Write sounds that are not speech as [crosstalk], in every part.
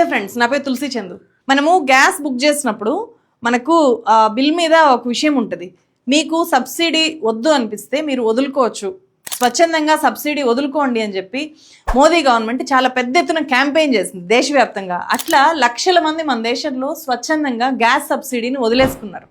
నమస్తే ఫ్రెండ్స్ నా పేరు తులసి చందు. మనము గ్యాస్ బుక్ చేసినప్పుడు మనకు బిల్ మీద ఒక విషయం ఉంటుంది. మీకు సబ్సిడీ వద్దు అనిపిస్తే మీరు వదులుకోవచ్చు. స్వచ్ఛందంగా సబ్సిడీ వదులుకోండి అని చెప్పి మోదీ గవర్నమెంట్ చాలా పెద్ద ఎత్తున క్యాంపెయిన్ చేసింది దేశవ్యాప్తంగా. అట్లా లక్షల మంది మన దేశంలో స్వచ్ఛందంగా గ్యాస్ సబ్సిడీని వదిలేసుకున్నారు.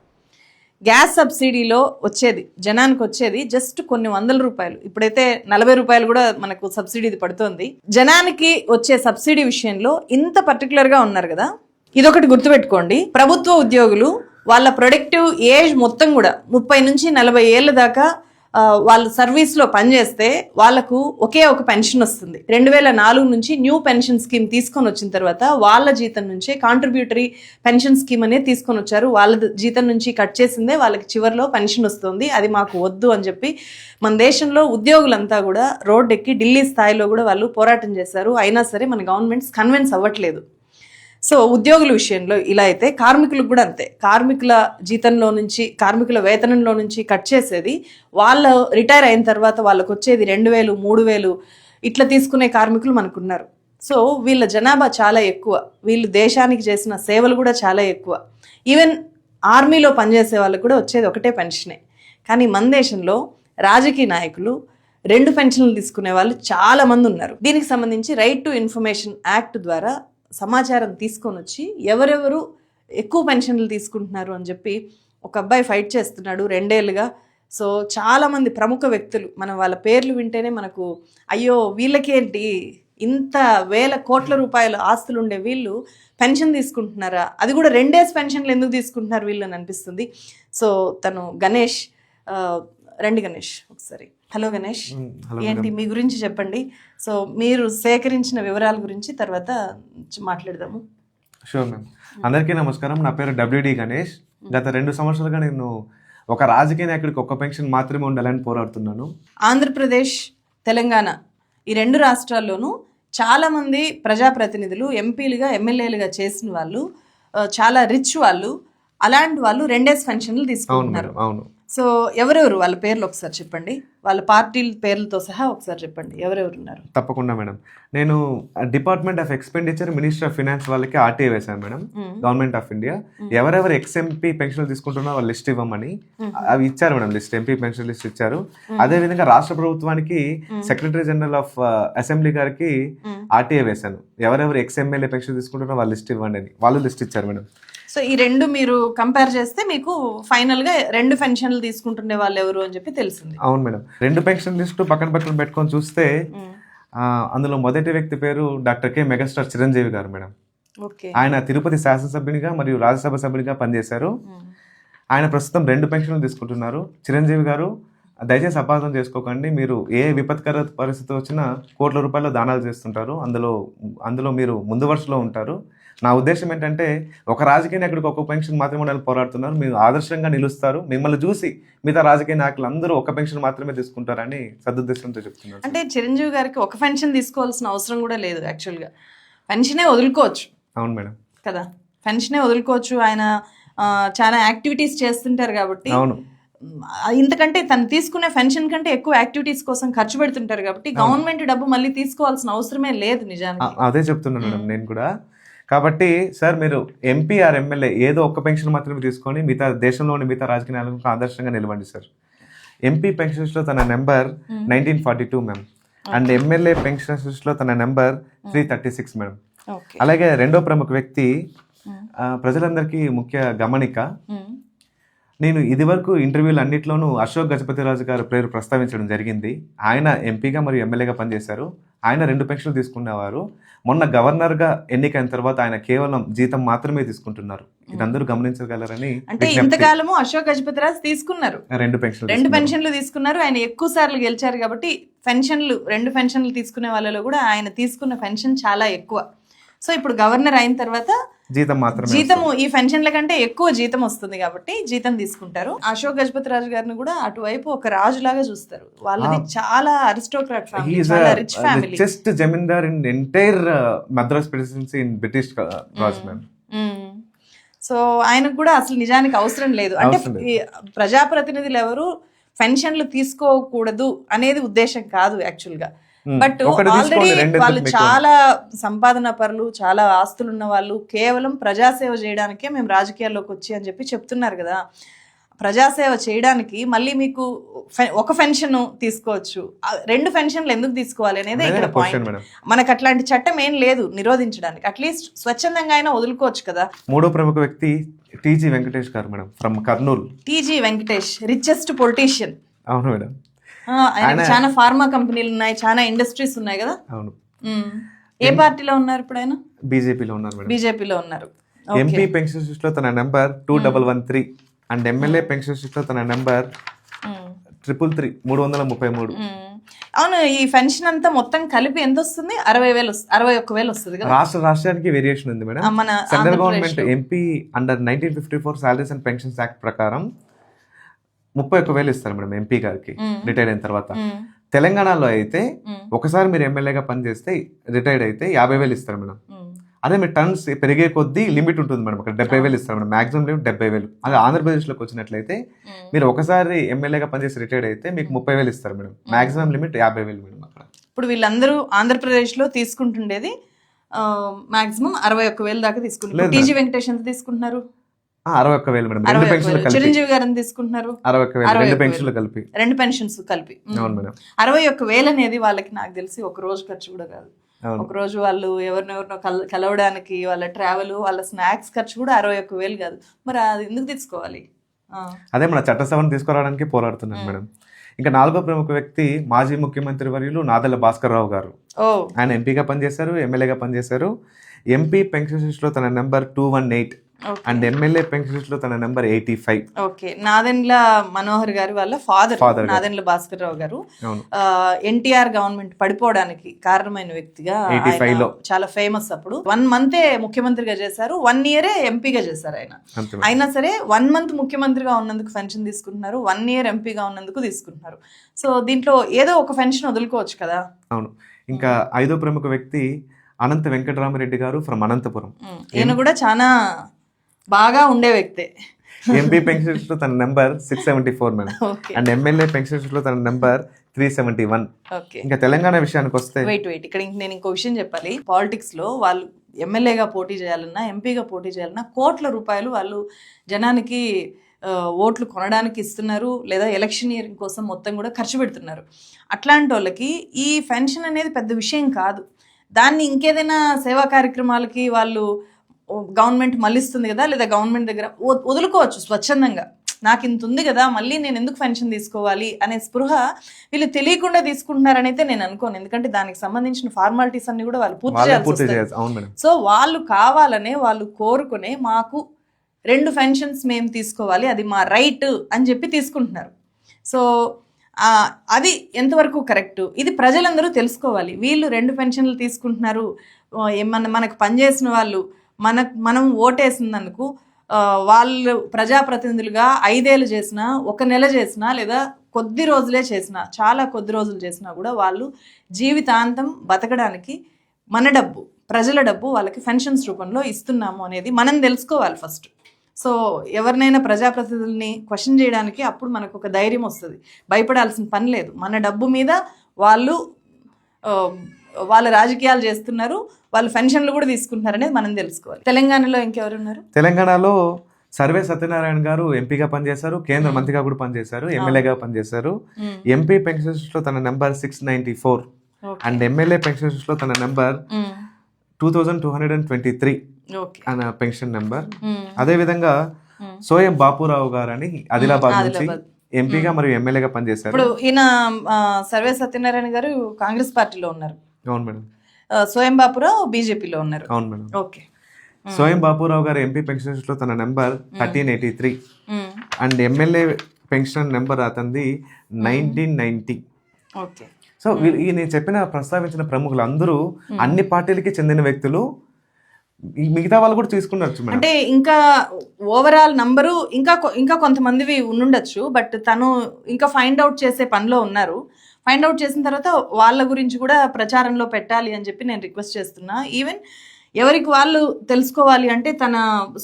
గ్యాస్ సబ్సిడీలో వచ్చేది జనానికి వచ్చేది జస్ట్ కొన్ని వందల రూపాయలు. ఇప్పుడైతే నలభై రూపాయలు కూడా మనకు సబ్సిడీ ఇది పడుతోంది. జనానికి వచ్చే సబ్సిడీ విషయంలో ఇంత పర్టికులర్గా ఉన్నారు కదా ఇదొకటి గుర్తుపెట్టుకోండి. ప్రభుత్వ ఉద్యోగులు వాళ్ళ ప్రొడక్టివ్ ఏజ్ మొత్తం కూడా ముప్పై నుంచి నలభై ఏళ్ళ దాకా వాళ్ళు సర్వీస్లో పనిచేస్తే వాళ్ళకు ఒకే ఒక పెన్షన్ వస్తుంది. రెండు వేల నాలుగు నుంచి న్యూ పెన్షన్ స్కీమ్ తీసుకొని వచ్చిన తర్వాత వాళ్ళ జీతం నుంచే కాంట్రిబ్యూటరీ పెన్షన్ స్కీమ్ అనేది తీసుకొని వచ్చారు. వాళ్ళ జీతం నుంచి కట్ చేసిందే వాళ్ళకి చివరిలో పెన్షన్ వస్తుంది. అది మాకు వద్దు అని చెప్పి మన దేశంలో ఉద్యోగులంతా కూడా రోడ్డెక్కి ఢిల్లీ స్థాయిలో కూడా వాళ్ళు పోరాటం చేశారు. అయినా సరే మన గవర్నమెంట్స్ కన్విన్స్ అవ్వట్లేదు. సో ఉద్యోగుల విషయంలో ఇలా అయితే కార్మికులకు కూడా అంతే. కార్మికుల జీతంలో నుంచి కార్మికుల వేతనంలో నుంచి కట్ చేసేది వాళ్ళు రిటైర్ అయిన తర్వాత వాళ్ళకు వచ్చేది రెండు వేలు మూడు వేలు ఇట్లా తీసుకునే కార్మికులు మనకున్నారు. సో వీళ్ళ జనాభా చాలా ఎక్కువ. వీళ్ళు దేశానికి చేసిన సేవలు కూడా చాలా ఎక్కువ. ఈవెన్ ఆర్మీలో పనిచేసే వాళ్ళకు కూడా వచ్చేది ఒకటే పెన్షనే. కానీ మన దేశంలో రాజకీయ నాయకులు రెండు పెన్షన్లు తీసుకునే వాళ్ళు చాలామంది ఉన్నారు. దీనికి సంబంధించి రైట్ టు ఇన్ఫర్మేషన్ యాక్ట్ ద్వారా సమాచారం తీసుకొని వచ్చి ఎవరెవరు ఎక్కువ పెన్షన్లు తీసుకుంటున్నారు అని చెప్పి ఒక అబ్బాయి ఫైట్ చేస్తున్నాడు రెండేళ్ళుగా. సో చాలామంది ప్రముఖ వ్యక్తులు మనం వాళ్ళ పేర్లు వింటేనే మనకు అయ్యో వీళ్ళకేంటి? ఇంత వేల కోట్ల రూపాయల ఆస్తులు ఉండే వీళ్ళు పెన్షన్ తీసుకుంటున్నారా? అది కూడా రెండేసి పెన్షన్లు ఎందుకు తీసుకుంటున్నారు వీళ్ళు అని అనిపిస్తుంది. సో తను గణేష్ రండి గణేష్ ఒకసారి. హలో గణేష్. ఏంటి మీ గురించి చెప్పండి. సో మీరు సేకరించిన వివరాల గురించి తర్వాత మాట్లాడదాము. షూర్ మ్యామ్ అందరికీ నమస్కారం. నా పేరు డబ్ల్యూడి గణేష్. గత రెండు సంవత్సరాలుగా నేను ఒక రాజకీయ నాయకుడికి ఒక్క పెన్షన్ మాత్రమే ఉండాలని పోరాడుతున్నాను. ఆంధ్రప్రదేశ్ తెలంగాణ ఈ రెండు రాష్ట్రాల్లోనూ చాలామంది ప్రజాప్రతినిధులు ఎంపీలుగా ఎమ్మెల్యేలుగా చేసిన వాళ్ళు చాలా రిచ్ వాళ్ళు అలాంటి వాళ్ళు రెండేసి పెన్షన్లు తీసుకుంటున్నారు. అవును. సో ఎవరెవరు? వాళ్ళ పేర్లు ఒకసారి చెప్పండి. వాళ్ళ పార్టీల పేర్లతో సహా ఒకసారి చెప్పండి. ఎవరెవరు ఉన్నారు? తప్పకుండా మేడం. నేను department of expenditure minister of finance వాళ్ళకి ఆర్టీఏ వేశాను మేడం. Government of India. ఎవరెవరు ఎక్స్ఎంపీ పెన్షన్లు తీసుకుంటున్నారో వాళ్ళు లిస్ట్ ఇవ్వమని. అవి ఇచ్చారు madam list. MP pension list ఇచ్చారు. అదే విధంగా రాష్ట్ర ప్రభుత్వానికి సెక్రటరీ జనరల్ ఆఫ్ అసెంబ్లీ గారికి ఆర్టీఏ వేశాను. ఎవరెవరు ఎక్స్ఎంఎల్ఏ పెన్షన్ తీసుకుంటున్నారో వాళ్ళు లిస్ట్ ఇవ్వండి అని. వాళ్ళు లిస్ట్ ఇచ్చారు మేడం. సో ఈ రెండు మీరు కంపేర్ చేస్తే మీకు ఫైనల్గా రెండు పెన్షన్లు తీసుకుంటుండే వాళ్ళు ఎవరు అని చెప్పి తెలిసింది. అవును మేడం. రెండు పెన్షన్ లిస్టు పక్కన పక్కన పెట్టుకొని చూస్తే అందులో మొదటి వ్యక్తి పేరు డాక్టర్ కె. మెగాస్టార్ చిరంజీవి గారు మేడం. ఆయన తిరుపతి శాసనసభ్యునిగా మరియు రాజ్యసభ సభ్యునిగా పనిచేశారు. ఆయన ప్రస్తుతం రెండు పెన్షన్లు తీసుకుంటున్నారు. చిరంజీవి గారు దయచేసి అపార్థం చేసుకోకండి. మీరు ఏ విపత్కర పరిస్థితి వచ్చినా కోట్ల రూపాయల దానాలు చేస్తుంటారు. అందులో అందులో మీరు ముందు వరుసలో ఉంటారు. నా ఉద్దేశం ఏంటంటే ఒక రాజకీయ నాయకుడికి ఒక పెన్షన్ మాత్రమే ఉండాలని పోరాడుతున్నారు. మీరు ఆదర్శంగా నిలుస్తారు. మిమ్మల్ని చూసి మిగతా రాజకీయ నాయకులు అందరూ ఒక పెన్షన్ మాత్రమే తీసుకుంటారని సదుద్దేశంతో చెప్తున్నారు. అంటే చిరంజీవి గారికి ఒక పెన్షన్ తీసుకోవాల్సిన అవసరం కూడా లేదు యాక్చువల్గా. పెన్షనే వదులుకోవచ్చు. అవును మేడం. కదా? పెన్షనే వదులుకోవచ్చు. ఆయన చాలా యాక్టివిటీస్ చేస్తుంటారు కాబట్టి అవును. ఇంతకంటే తను తీసుకునే పెన్షన్ కంటే ఎక్కువ యాక్టివిటీస్ కోసం ఖర్చు పెడుతుంటారు కాబట్టి గవర్నమెంట్ డబ్బు మళ్ళీ తీసుకోవాల్సిన అవసరమే లేదు నిజానికి. అదే చెప్తున్నాను మేడం నేను కూడా. కాబట్టి సార్ మీరు ఎంపీ ఆర్ ఎమ్మెల్యే ఏదో ఒక్క పెన్షన్ మాత్రమే తీసుకొని మిగతా దేశంలోని మిగతా రాజకీయ నాయకులకు ఆదర్శంగా నిలవండి సార్. ఎంపీ పెన్షన్స్లో తన number nineteen forty two ma'am. And MLA పెన్షన్స్లో తన number three thirty six madam అలాగే రెండో ప్రముఖ వ్యక్తి ప్రజలందరికీ ముఖ్య గమనిక నేను ఇదివరకు ఇంటర్వ్యూలు అన్నింటిలోనూ అశోక్ గజపతిరాజు గారి పేరు ప్రస్తావించడం జరిగింది. ఆయన ఎంపీగా మరియు ఎమ్మెల్యేగా పనిచేశారు. ఆయన రెండు పెన్షన్లు తీసుకునేవారు మొన్న గవర్నర్గా ఎన్నికైన తర్వాత ఆయన కేవలం జీతం మాత్రమే తీసుకుంటున్నారు. ఇదందరూ గమనించగలరని అంటే. ఇంతకాలము అశోక్ గజపతిరాజ్ తీసుకున్నారు. రెండు పెన్షన్లు రెండు. పెన్షన్లు తీసుకున్నారు. ఆయన ఎక్కువ సార్లు గెలిచారు కాబట్టి పెన్షన్లు రెండు పెన్షన్లు తీసుకునే వాళ్ళలో కూడా ఆయన తీసుకున్న పెన్షన్ చాలా ఎక్కువ. సో ఇప్పుడు గవర్నర్ అయిన తర్వాత జీతం మాత్రమే జీతము ఈ పెన్షన్ల కంటే ఎక్కువ జీతం వస్తుంది కాబట్టి జీతం తీసుకుంటారు. అశోక్ గజపతి రాజు గారిని కూడా అటువైపు ఒక రాజులాగా చూస్తారు. వాళ్ళది చాలా aristocrat family rich richest zamindar in entire Madras presidency in British Raj so ఆయనకు కూడా అసలు నిజానికి అవసరం లేదు. అంటే ప్రజాప్రతినిధులు ఎవరు పెన్షన్లు తీసుకోకూడదు అనేది ఉద్దేశం కాదు యాక్చువల్గా బట్ ఒకటి తీసుకోండి, ఆల్రెడీ రెండు వాళ్ళు? చాలా సంపాదన పరులు చాలా ఆస్తులు ఉన్న వాళ్ళు కేవలం ప్రజాసేవ చేయడానికే మేము రాజకీయాల్లోకి వచ్చి అని చెప్పి చెప్తున్నారు కదా. ప్రజాసేవ చేయడానికి మళ్ళీ మీకు ఒక పెన్షన్ తీసుకోవచ్చు. రెండు పెన్షన్లు ఎందుకు తీసుకోవాలి అనేది ఇక్కడ పాయింట్ మనకు అట్లాంటి చట్టం ఏం లేదు నిరోధించడానికి. అట్లీస్ట్ స్వచ్ఛందంగా అయినా వదులుకోవచ్చు కదా. మూడో ప్రముఖ వ్యక్తి టీజీ వెంకటేష్ గారు madam from Kurnool. TG Venkatesh richest politician అవును మేడం. చాలా ఫార్మా కంపెనీలు ఉన్నాయి చాలా ఇండస్ట్రీస్ ఉన్నాయి కదా? అవును. ఏ పార్టీలో ఉన్నారు ఇప్పుడు ఆయన? బీజేపీలో ఉన్నారు బీజేపీలో ఉన్నారు. ఎంపీ పెన్షన్లో తన number two double one three and MLA పెన్షన్లో తన నెంబర్. ట్రిపుల్ త్రీ మూడు వందల ముప్పై మూడు. అవును ఈ పెన్షన్ అంతా మొత్తం కలిపి ఎంత వస్తుంది? అరవై వేలు అరవై ఒక్క వేలు వస్తుంది రాష్ట్ర రాష్ట్రానికి వేరియేషన్ ఉంది మేడం. మన central government. MP under nineteen fifty four salaries and pensions act ప్రకారం ముప్పై ఒక్క వేలు ఇస్తారు మేడం ఎంపీ గారికి మ్మ్. రిటైర్డ్ అయిన తర్వాత. తెలంగాణలో అయితే. ఒకసారి మీరు ఎమ్మెల్యేగా పనిచేస్తే రిటైర్డ్ అయితే యాభై వేలు ఇస్తారు మేడం. అదే మీరు టర్న్స్ పెరిగే కొద్దీ లిమిట్ ఉంటుంది మేడం. అక్కడ డెబ్బై వేలు ఇస్తారు మేడం. మాక్సిమం లిమిట్ డెబ్బై వేలు. అదే ఆంధ్రప్రదేశ్లోకి వచ్చినట్లయితే. మీరు ఒకసారి ఎమ్మెల్యేగా పనిచేసి రిటైర్డ్ అయితే మీకు ముప్పై వేలు ఇస్తారు మేడం. మాక్సిమం లిమిట్ యాభై వేలు మేడం అక్కడ. ఇప్పుడు వీళ్ళందరూ ఆంధ్రప్రదేశ్లో తీసుకుంటుండేది మాక్సిమం అరవై ఒక్క వేలు దాకా తీసుకుంటున్నారు. టీజీ వెంకటేష్ ఎంత తీసుకుంటున్నారు? అరవై ఒక్క వేలు మేడం. రెండు పెన్షన్లు కలిపి. చిరంజీవి తీసుకుంటున్నారు? అరవై ఒక్క వేలు రెండు పెన్షన్లు కలిపి. రెండు పెన్షన్స్ కలిపి. అవును మేడం. అరవై ఒక్క వేలు అనేది వాళ్ళకి నాకు తెలిసి ఒక రోజు ఖర్చు కూడా కాదు. ఒక రోజు వాళ్ళు ఎవరినెవరినో కల కలవడానికి వాళ్ళ ట్రావెల్ వాళ్ళ స్నాక్స్ ఖర్చు కూడా అరవై ఒక్క వేలు కాదు. మరి అది ఎందుకు తీసుకోవాలి. అదే మన చట్టసభను తీసుకురావడానికి పోరాడుతున్నాను మేడం. ఇంకా నాలుగో ప్రముఖ వ్యక్తి మాజీ ముఖ్యమంత్రి వర్యులు నాదెల్ల భాస్కర్ రావు గారు. ఓ. ఆయన ఎంపీగా పనిచేశారు ఎమ్మెల్యేగా పనిచేశారు. ఎంపీ పెన్షన్ లిస్ట్లో తన number two one eight and MLA pension లిస్ట్లో తన number eighty five okay Nadendla Manohar గారు వాళ్ళ ఫాదర్ గారు. నాదెండ్ల భాస్కర్ రావు గారు ఎన్టీఆర్ గవర్నమెంట్ పడిపోవడానికి కారణమైన వ్యక్తిగా 85 ఆయన లో. చాలా ఫేమస్ అప్పుడు. వన్ మంతే ముఖ్యమంత్రిగా చేశారు వన్ ఇయరే ఎంపీగా చేశారు ఆయన. అయినా సరే వన్ మంత్ ముఖ్యమంత్రిగా ఉన్నందుకు పెన్షన్ తీసుకుంటున్నారు వన్ ఇయర్ ఎంపీగా ఉన్నందుకు తీసుకుంటున్నారు. సో దీంట్లో ఏదో ఒక పెన్షన్ వదులుకోవచ్చు కదా. అవును. ఇంకా ఐదో ప్రముఖ వ్యక్తి అనంత వెంకటరామరెడ్డి గారు ఫ్రమ్ అనంతపురం. ఈయన కూడా చాలా బాగా ఉండే వ్యక్తే. ఎంపీ పెన్షన్ లిస్ట్లో తన number six seventy four madam. And MLA pension లిస్ట్లో తన నెంబర్ త్రీ సెవెంటీ వన్. ఇంకా తెలంగాణ విషయానికి వస్తే వెయిట్ వెయిట్ ఇక్కడ ఇంక నేను ఇంకో విషయం చెప్పాలి. పాలిటిక్స్లో వాళ్ళు ఎమ్మెల్యేగా పోటీ చేయాలన్నా ఎంపీగా పోటీ చేయాలన్నా కోట్ల రూపాయలు వాళ్ళు జనానికి ఓట్లు కొనడానికి ఇస్తున్నారు లేదా ఎలక్షన్ ఇయర్ కోసం మొత్తం కూడా ఖర్చు పెడుతున్నారు. అట్లాంటి వాళ్ళకి ఈ పెన్షన్ అనేది పెద్ద విషయం కాదు. దాన్ని ఇంకేదైనా సేవా కార్యక్రమాలకి వాళ్ళు గవర్నమెంట్ మళ్ళిస్తుంది కదా లేదా గవర్నమెంట్ దగ్గర వదులుకోవచ్చు స్వచ్ఛందంగా. నాకు ఇంత ఉంది కదా మళ్ళీ నేను ఎందుకు పెన్షన్ తీసుకోవాలి అనే స్పృహ వీళ్ళు తెలియకుండా తీసుకుంటున్నారని అయితే నేను అనుకోను. ఎందుకంటే దానికి సంబంధించిన ఫార్మాలిటీస్ అన్ని కూడా వాళ్ళు పూర్తి చేయాల్సి సో వాళ్ళు కావాలనే వాళ్ళు కోరుకునే మాకు రెండు పెన్షన్స్ మేము తీసుకోవాలి అది మా రైట్ అని చెప్పి తీసుకుంటున్నారు. సో అది ఎంతవరకు కరెక్ట్? ఇది ప్రజలందరూ తెలుసుకోవాలి. వీళ్ళు రెండు పెన్షన్లు తీసుకుంటున్నారు. ఏమన్నా మనకు పనిచేసిన వాళ్ళు మన మనం ఓటేసిందనుకు వాళ్ళు ప్రజాప్రతినిధులుగా ఐదేళ్ళు చేసినా ఒక నెల చేసినా లేదా కొద్ది రోజులే చేసినా చాలా కొద్ది రోజులు చేసినా కూడా వాళ్ళు జీవితాంతం బతకడానికి మన డబ్బు ప్రజల డబ్బు వాళ్ళకి పెన్షన్స్ రూపంలో ఇస్తున్నాము అనేది మనం తెలుసుకోవాలి ఫస్ట్. సో ఎవరినైనా ప్రజాప్రతినిధుల్ని క్వశ్చన్ చేయడానికి అప్పుడు మనకు ఒక ధైర్యం వస్తుంది. భయపడాల్సిన పని లేదు. మన డబ్బు మీద వాళ్ళు వాళ్ళ రాజకీయాలు చేస్తున్నారు వాళ్ళు పెన్షన్లు కూడా తీసుకుంటున్నారు అనేది మనం తెలుసుకోవాలి. తెలంగాణలో ఇంకెవరు ఉన్నారు తెలంగాణలో సర్వే సత్యనారాయణ గారు ఎంపీగా పనిచేశారు కేంద్ర మంత్రిగా కూడా పనిచేశారు ఎమ్మెల్యేగా పనిచేశారు. ఎంపీ పెన్షన్ లిస్ట్లో తన number six ninety four. And MLA pension లిస్ట్లో తన number two thousand two hundred and twenty three okay. అన్న పెన్షన్ నెంబర్. అదేవిధంగా సోయం బాపురావు గారు అని ఆదిలాబాద్ నుంచి. ఎంపీగా మరియు ఎమ్మెల్యేగా పనిచేశారు. ఇప్పుడు ఈయన సర్వే సత్యనారాయణ గారు కాంగ్రెస్ పార్టీలో ఉన్నారు. అవును మేడం. ఆ, స్వయం బాపురావు బీజేపీలో ఉన్నారు. అవును మేడం. ఓకే. సోయం బాపురావు గారు ఎంపీ పెన్షన్ లిస్ట్లో తన number thirteen eighty three. And MLA pension number అతనిది నైన్టీన్ నైన్టీ. ఓకే. సో ఈ నేను చెప్పిన ప్రస్తావించిన ప్రముఖులు అందరూ అన్ని పార్టీలకి చెందిన వ్యక్తులు. ఈ మిగతా వాళ్ళు కూడా తీసుకున్నారు అంటే ఇంకా ఓవరాల్ నంబరు ఇంకా ఇంకా కొంతమందివి ఉండుండొచ్చు బట్ తను ఇంకా ఫైండ్ అవుట్ చేసే పనిలో ఉన్నారు. ఫైండ్ అవుట్ చేసిన తర్వాత వాళ్ళ గురించి కూడా ప్రచారంలో పెట్టాలి అని చెప్పి నేను రిక్వెస్ట్ చేస్తున్నా. ఈవెన్ ఎవరికి వాళ్ళు తెలుసుకోవాలి అంటే తన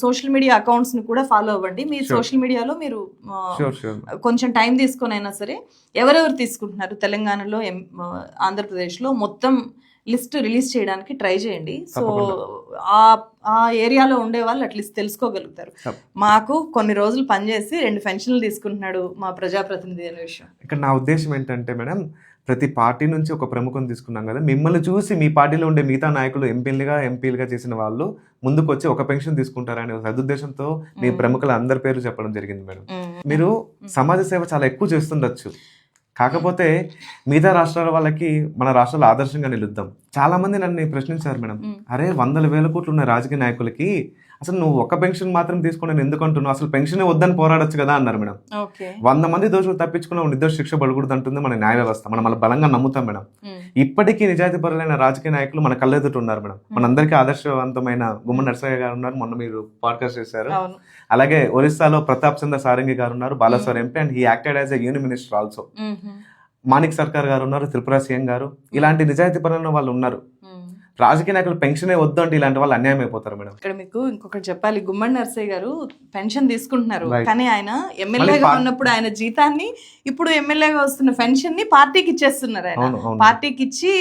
సోషల్ మీడియా అకౌంట్స్ని కూడా ఫాలో అవ్వండి. మీరు. సోషల్ మీడియాలో మీరు కొంచెం టైం తీసుకొని అయినా సరే ఎవరెవరు తీసుకుంటున్నారు? తెలంగాణలో ఆంధ్రప్రదేశ్లో మొత్తం లిస్ట్ రిలీజ్ చేయడానికి ట్రై చేయండి. సో ఆ ఆ ఏరియాలో ఉండే వాళ్ళు అట్లీస్ట్ తెలుసుకోగలుగుతారు. మాకు కొన్ని రోజులు పనిచేసి రెండు పెన్షన్లు తీసుకుంటున్నాడు మా ప్రజాప్రతినిధి అనే విషయం. ఇక్కడ నా ఉద్దేశం ఏంటంటే మేడం ప్రతి పార్టీ నుంచి ఒక ప్రముఖం తీసుకున్నాం కదా. మిమ్మల్ని చూసి మీ పార్టీలో ఉండే మిగతా నాయకులు ఎంపీలుగా ఎంపీలుగా చేసిన వాళ్ళు ముందుకు వచ్చి ఒక పెన్షన్ తీసుకుంటారనే సదుద్దేశంతో మీ. ప్రముఖుల అందరి పేర్లు చెప్పడం జరిగింది మేడం. మీరు సమాజ సేవ చాలా ఎక్కువ చేస్తుండొచ్చు. కాకపోతే మిగతా రాష్ట్రాల వాళ్ళకి మన రాష్ట్రాలు ఆదర్శంగా నిలుద్దాం. చాలా మంది నన్ను ప్రశ్నించారు మేడం. అరే వందల వేల కోట్లు ఉన్న రాజకీయ నాయకులకి అసలు నువ్వు ఒక పెన్షన్ మాత్రం తీసుకుని నేను ఎందుకు అంటున్నావు? అసలు పెన్షన్ వద్దని పోరాడొచ్చు కదా అన్నారు మేడం. వంద మంది దోషులు తప్పించుకున్న నిర్దోష శిక్ష పడకూడదు అంటుంది మన న్యాయ వ్యవస్థ. మనం మన బలంగా నమ్ముతాం మేడం. ఇప్పటికీ నిజాయితీపరులైన రాజకీయ నాయకులు మన కళ్ళెదుట ఉన్నారు మేడం. మనందరికీ ఆదర్శవంతమైన గుమ్మ నరసయ్య గారు ఉన్నారు. మొన్న మీరు పాడ్కాస్ట్ చేశారు. అలాగే ఒరిస్సాలో ప్రతాప్ చంద్ర సారంగి గారు ఉన్నారు. Balasore MP and he acted as a union minister also. Manik Sarkar గారు ఉన్నారు. త్రిపుర సీఎం గారు. ఇలాంటి నిజాయితీపరులైన వాళ్ళు ఉన్నారు. రాజకీయ నాయకులు పెన్షనే వద్దు అంటే ఇలాంటి వాళ్ళు అన్యాయం అయిపోతారు మేడం. ఇక్కడ మీకు ఇంకొకటి చెప్పాలి. గుమ్మడి నర్సయ్య గారు పెన్షన్ తీసుకుంటున్నారు. కానీ ఆయన ఎమ్మెల్యేగా ఉన్నప్పుడు ఆయన జీతాన్ని ఇప్పుడు ఎమ్మెల్యేగా వస్తున్న పెన్షన్ని పార్టీకి ఇచ్చేస్తున్నారు ఆయన. పార్టీకి ఇచ్చి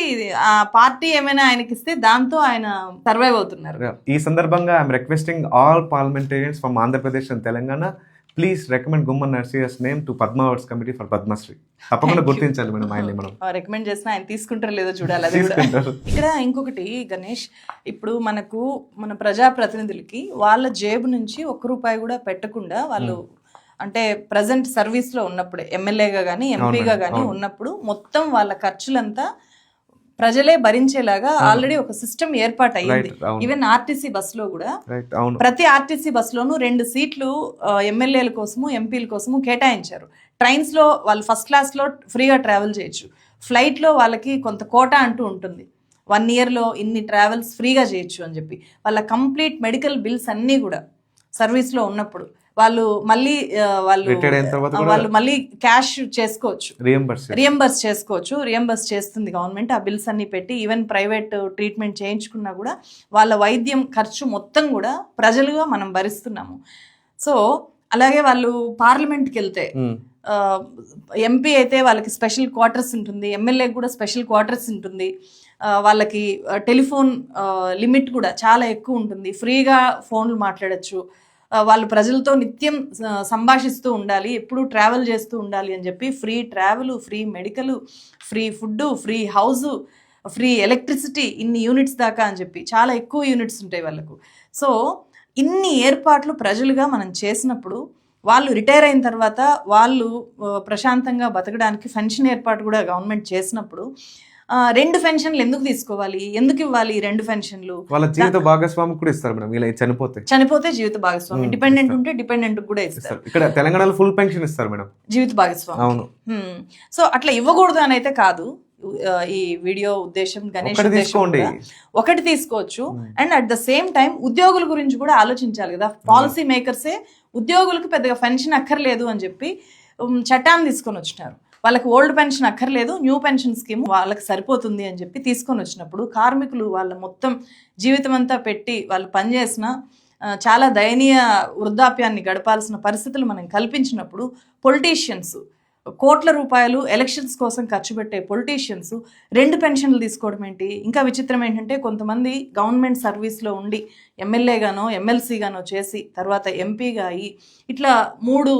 ఆ పార్టీ ఏమైనా ఆయనకి ఇస్తే దాంతో ఆయన సర్వైవ్ అవుతున్నారు. ఈ సందర్భంగా I'm requesting all parliamentarians from Andhra Pradesh and Telangana please recommend Gumman Narsaiah's name to Padma awards committee for Padma Shri తప్పకుండా. గుర్తించాలి మేడం ఆయన్ని మనం. [laughs] రికమెండ్ చేసిన ఆయన తీసుకుంటారో లేదో చూడాలి అది ఇక్కడ ఇంకొకటి గణేష్ ఇప్పుడు మనకు మన ప్రజాప్రతినిధులకి వాళ్ళ జేబు నుంచి ఒక్క రూపాయి కూడా పెట్టకుండా వాళ్ళు అంటే ప్రజెంట్ సర్వీస్లో ఉన్నప్పుడే ఎమ్మెల్యేగా కానీ ఎంపీగా కానీ. ఉన్నప్పుడు మొత్తం వాళ్ళ ఖర్చులంతా ప్రజలే భరించేలాగా ఆల్రెడీ ఒక సిస్టమ్ ఏర్పాటు అయ్యింది అవును. ఈవెన్ ఆర్టీసీ బస్లో కూడా. ప్రతి ఆర్టీసీ బస్సులోనూ రెండు సీట్లు ఎమ్మెల్యేల కోసము ఎంపీల కోసము కేటాయించారు. ట్రైన్స్లో వాళ్ళు ఫస్ట్ క్లాస్లో ఫ్రీగా ట్రావెల్ చేయొచ్చు. ఫ్లైట్లో వాళ్ళకి కొంత కోటా అంటూ ఉంటుంది. వన్ ఇయర్లో ఇన్ని ట్రావెల్స్ ఫ్రీగా చేయొచ్చు అని చెప్పి. వాళ్ళ కంప్లీట్ మెడికల్ బిల్స్ అన్నీ కూడా సర్వీస్లో ఉన్నప్పుడు. వాళ్ళు మళ్ళీ వాళ్ళు వాళ్ళు మళ్ళీ క్యాష్ చేసుకోవచ్చు. రియంబర్స్ చేసుకోవచ్చు. రియంబర్స్ చేస్తుంది గవర్నమెంట్ ఆ బిల్స్ అన్ని పెట్టి ఈవెన్ ప్రైవేట్ ట్రీట్మెంట్ చేయించుకున్నా కూడా వాళ్ళ వైద్యం ఖర్చు మొత్తం కూడా ప్రజలుగా మనం భరిస్తున్నాము. సో అలాగే వాళ్ళు పార్లమెంట్కి వెళ్తే ఎంపీ అయితే వాళ్ళకి స్పెషల్ క్వార్టర్స్ ఉంటుంది. ఎమ్మెల్యే కూడా స్పెషల్ క్వార్టర్స్ ఉంటుంది. వాళ్ళకి టెలిఫోన్ లిమిట్ కూడా చాలా ఎక్కువ ఉంటుంది. ఫ్రీగా ఫోన్లు మాట్లాడచ్చు. వాళ్ళు ప్రజలతో నిత్యం సంభాషిస్తూ ఉండాలి ఎప్పుడు ట్రావెల్ చేస్తూ ఉండాలి అని చెప్పి free travel free medical free food free house free electricity ఇన్ని యూనిట్స్ దాకా అని చెప్పి చాలా ఎక్కువ యూనిట్స్ ఉంటాయి వాళ్ళకు. సో ఇన్ని ఏర్పాట్లు ప్రజలుగా మనం చేసినప్పుడు వాళ్ళు రిటైర్ అయిన తర్వాత వాళ్ళు ప్రశాంతంగా బతకడానికి పెన్షన్ ఏర్పాటు కూడా గవర్నమెంట్ చేసినప్పుడు రెండు పెన్షన్లు ఎందుకు తీసుకోవాలి? ఎందుకు ఇవ్వాలి రెండు పెన్షన్లు? వాళ్ళ జీవిత భాగస్వామి కూడా ఇస్తారు మేడం ఇలా చనిపోతే. చనిపోతే జీవిత భాగస్వామి. డిపెండెంట్. ఉంటే డిపెండెంట్ కూడా ఇస్తారు. ఇక్కడ తెలంగాణలో ఫుల్ పెన్షన్ ఇస్తారు మేడం. జీవిత భాగస్వామి. అవును. సో అట్లా ఇవ్వకూడదు అని అయితే కాదు. ఈ వీడియో ఉద్దేశం గణేష్ ఒకటి తీసుకోండి. తీసుకోవచ్చు. And at the same time ఉద్యోగుల గురించి కూడా ఆలోచించాలి కదా. పాలసీ మేకర్సే ఉద్యోగులకు పెద్దగా పెన్షన్ అక్కర్లేదు అని చెప్పి చట్టాన్ని తీసుకొని వచ్చినారు. వాళ్ళకి ఓల్డ్ పెన్షన్ అక్కర్లేదు న్యూ పెన్షన్ స్కీమ్ వాళ్ళకి సరిపోతుంది అని చెప్పి తీసుకొని వచ్చినప్పుడు కార్మికులు వాళ్ళ మొత్తం జీవితం అంతా పెట్టి వాళ్ళు పనిచేసిన చాలా దయనీయ వృద్ధాప్యాన్ని గడపాల్సిన పరిస్థితులు మనం కల్పించినప్పుడు పొలిటీషియన్స్ కోట్ల రూపాయలు ఎలక్షన్స్ కోసం ఖర్చు పెట్టే పొలిటీషియన్స్ రెండు పెన్షన్లు తీసుకోవడం ఏంటి? ఇంకా విచిత్రం ఏంటంటే కొంతమంది గవర్నమెంట్ సర్వీస్లో ఉండి ఎమ్మెల్యేగానో ఎమ్మెల్సీగానో చేసి తర్వాత ఎంపీగా అయ్యి ఇట్లా మూడు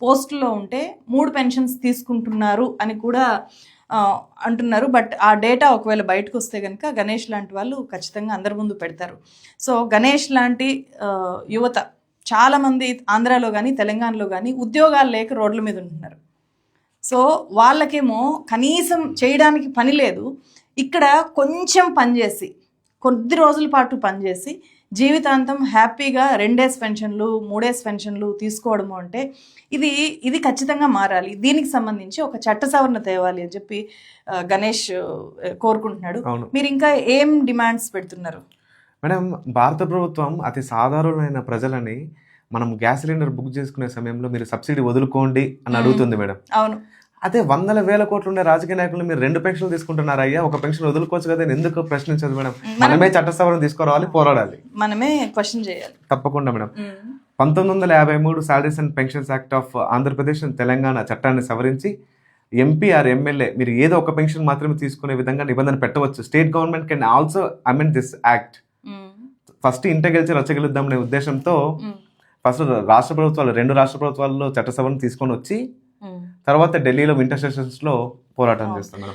పోస్టులో ఉంటే మూడు పెన్షన్స్ తీసుకుంటున్నారు అని కూడా అంటున్నారు. బట్ ఆ డేటా ఒకవేళ బయటకు వస్తే కనుక గణేష్ లాంటి వాళ్ళు ఖచ్చితంగా అందరి ముందు పెడతారు. సో గణేష్ లాంటి యువత చాలామంది ఆంధ్రాలో కానీ తెలంగాణలో కానీ ఉద్యోగాలు లేక రోడ్ల మీద ఉంటున్నారు. సో వాళ్ళకేమో కనీసం చేయడానికి పని లేదు. ఇక్కడ కొంచెం పనిచేసి కొద్ది రోజుల పాటు పనిచేసి జీవితాంతం హ్యాపీగా రెండేసి పెన్షన్లు మూడేసి పెన్షన్లు తీసుకోవడము అంటే ఇది ఇది ఖచ్చితంగా మారాలి. దీనికి సంబంధించి ఒక చట్ట సవరణ తేవాలి అని చెప్పి గణేష్ కోరుకుంటున్నాడు. మీరు ఇంకా ఏం డిమాండ్స్ పెడుతున్నారు? మేడం భారత ప్రభుత్వం అతి సాధారణమైన ప్రజలని మనం గ్యాస్ సిలిండర్ బుక్ చేసుకునే సమయంలో మీరు సబ్సిడీ వదులుకోండి అని. అడుగుతుంది మేడం. అవును. అదే వందల వేల కోట్లు ఉండే రాజకీయ నాయకులు మీరు రెండు పెన్షన్లు తీసుకుంటున్నారు అయ్యా ఒక పెన్షన్ వదులుకోవచ్చు కదా ఎందుకు ప్రశ్నించదు మేడం? మనమే చట్ట సవరణ తీసుకురావాలి పోరాడాలి. మనమే క్వశ్చన్ చేయాలి. తప్పకుండా మేడం. పంతొమ్మిది వందల యాభై మూడు salaries and pensions act of Andhra Pradesh and Telangana చట్టాన్ని సవరించి ఎంపీ ఆర్ ఎమ్మెల్యే మీరు ఏదో ఒక పెన్షన్ మాత్రమే తీసుకునే విధంగా నిబంధన పెట్టవచ్చు. State government can also amend this act first ఇంట గెలిచి రచ్చగెలుద్దామనే ఉద్దేశంతో ఫస్ట్ రాష్ట్ర ప్రభుత్వాలు రెండు రాష్ట్ర ప్రభుత్వాల్లో చట్ట సవరణ తీసుకొని వచ్చి తర్వాత ఢిల్లీలో వింటర్ సెషన్స్లో పోరాటం చేస్తున్నాం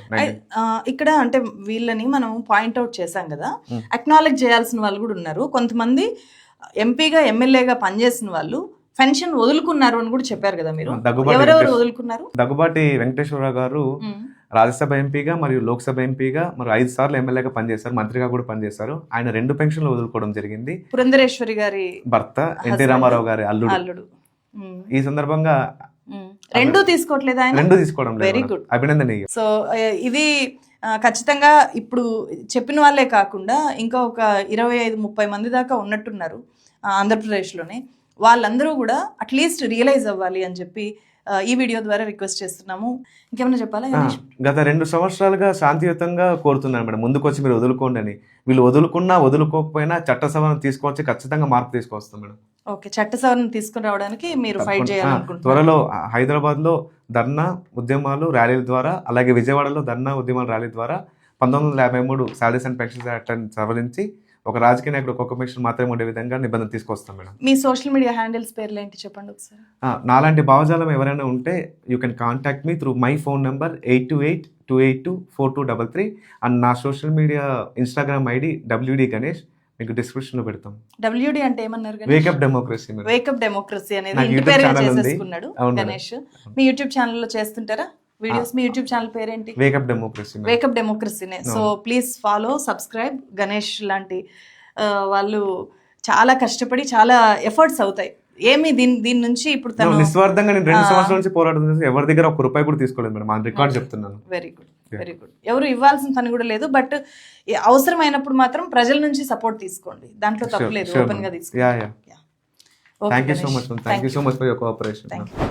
ఇక్కడ అంటే వీళ్ళని మనం పాయింట్అవుట్ చేశాం కదా. అక్నాలెడ్జ్ చేయాల్సిన వాళ్ళు కూడా ఉన్నారు. కొంతమంది ఎంపీగా ఎమ్మెల్యేగా పనిచేసిన వాళ్ళు పెన్షన్ వదులుకున్నారు అని కూడా చెప్పారు కదా మీరు. దగ్గుబాటి ఎవరెవరు వదులుకున్నారు? దగ్గుబాటి వెంకటేశ్వరరావు గారు రాజ్యసభ ఎంపీగా మరియు లోక్సభ ఎంపీగా మరియు ఐదు సార్లు ఎమ్మెల్యేగా పనిచేశారు మంత్రిగా కూడా పనిచేశారు. ఆయన రెండు పెన్షన్లు వదులుకోవడం జరిగింది. పురంధరేశ్వరి గారి భర్త ఎన్టీ రామారావు గారి అల్లుడు. అల్లుడు. ఈ సందర్భంగా. రెండూ తీసుకోవట్లేదు ఆయన? రెండు తీసుకోవడం మేడం. good. అభినందనీయం. సో ఇది ఖచ్చితంగా ఇప్పుడు చెప్పిన వాళ్ళే కాకుండా ఇంకా ఒక ఇరవై ఐదు ముప్పై మంది దాకా ఉన్నట్టున్నారు ఆంధ్రప్రదేశ్లోనే. వాళ్ళందరూ కూడా అట్లీస్ట్ రియలైజ్ అవ్వాలి అని చెప్పి ఈ వీడియో ద్వారా రిక్వెస్ట్ చేస్తున్నాము. ఇంకేమైనా చెప్పాలా? గత రెండు సంవత్సరాలుగా శాంతియుతంగా కోరుతున్నాను మేడం. ముందుకు వచ్చి మీరు వదులుకోండి అని. వీళ్ళు వదులుకున్నా వదులుకోకపోయినా చట్ట సవరణ తీసుకొచ్చి ఖచ్చితంగా మార్పు తీసుకొస్తాం మేడం. ఓకే చట్ట సవరణ తీసుకుని రావడానికి మీరు ఫైట్ చేయాలనుకుంటున్నారు. త్వరలో హైదరాబాద్లో ధర్నా ఉద్యమాలు ర్యాలీల ద్వారా అలాగే విజయవాడలో ధర్నా ఉద్యమాల ర్యాలీ ద్వారా పంతొమ్మిది వందల యాభై మూడు సాలరీస్ అండ్ పెన్షన్స్ యాక్ట్ సవరించి ఒక రాజకీయ నాయకుడు ఒక్కొక్క పెన్షన్ మాత్రమే ఉండే విధంగా నిబంధన తీసుకొస్తాం మేడం. మీ సోషల్ మీడియా హ్యాండిల్స్ పేర్లు ఏంటి చెప్పండి ఒకసారి? నాలాంటి భావజాలం ఎవరైనా ఉంటే you can contact me through my phone number eight two eight two eight two four two double three and నా social media Instagram ID W D Ganesh మీకు description లో పెడతాం డబ్ల్యూడి అంటే ఏమన్నారు? వేకప్ డెమోక్రసీ వేకప్ డెమోక్రసీ అనేది ఇంటి ఉంది. చేసేసుకున్నాడు. గణేష్. మీ యూట్యూబ్ ఛానల్లో చేస్తుంటారా? వీడియోస్ మీ యూట్యూబ్ ఛానల్ పేరేంటి? Wake up democracy wake up డెమోక్రసీనే so please follow subscribe Ganesh లాంటి వాళ్ళు చాలా కష్టపడి చాలా ఎఫర్ట్స్ అవుతాయి. ఏమి దీని దీని నుంచి ఇప్పుడు తను నిస్వార్థంగా నేను రెండు సంవత్సరాల నుంచి చేసి ఎవరి దగ్గర ఒక రూపాయి కూడా తీసుకోలేదు మేడం. రికార్డ్ చెప్తున్నాను. వెరీ గుడ్ వెరీ గుడ్ ఎవరు ఇవ్వాల్సిన పని కూడా లేదు బట్ అవసరమైనప్పుడు మాత్రం ప్రజల నుంచి సపోర్ట్ తీసుకోండి. దాంట్లో తప్పు లేదు sure, ఓపెన్గా. తీసుకోండి. Thank you so much thank you so much for your cooperation thank you